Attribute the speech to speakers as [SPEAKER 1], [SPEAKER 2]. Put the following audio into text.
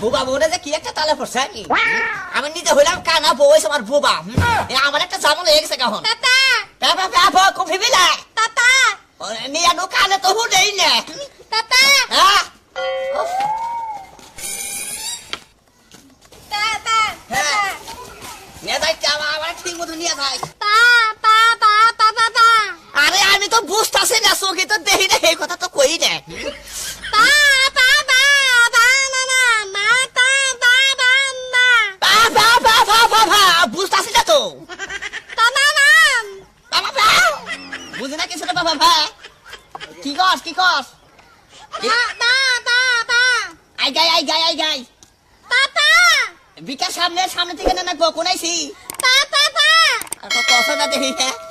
[SPEAKER 1] বুবা বউরে যে কি একটা তালে পড়ছে আমি? আমি নিজে হইলাম কানা বউ হয়েছে আমার বুবা আমার একটা জামল হয়ে গেছে কখন? কফি নিয়ে কালে নেই না। মতো নিয়ে যাই আরে আমি তো বুঝতেছি না চোখে তো দেখি না এই কথা তো কই না
[SPEAKER 2] মা
[SPEAKER 1] বুঝতেছি তো বুঝি কিছু না বাবা ভা কি কস কি কস
[SPEAKER 2] তা তা
[SPEAKER 1] আই গাই আই গাই আই গাই
[SPEAKER 2] তাতা
[SPEAKER 1] বিকাশ সামনে সামনে থেকে না না কোন আইছি না দেখি হ্যাঁ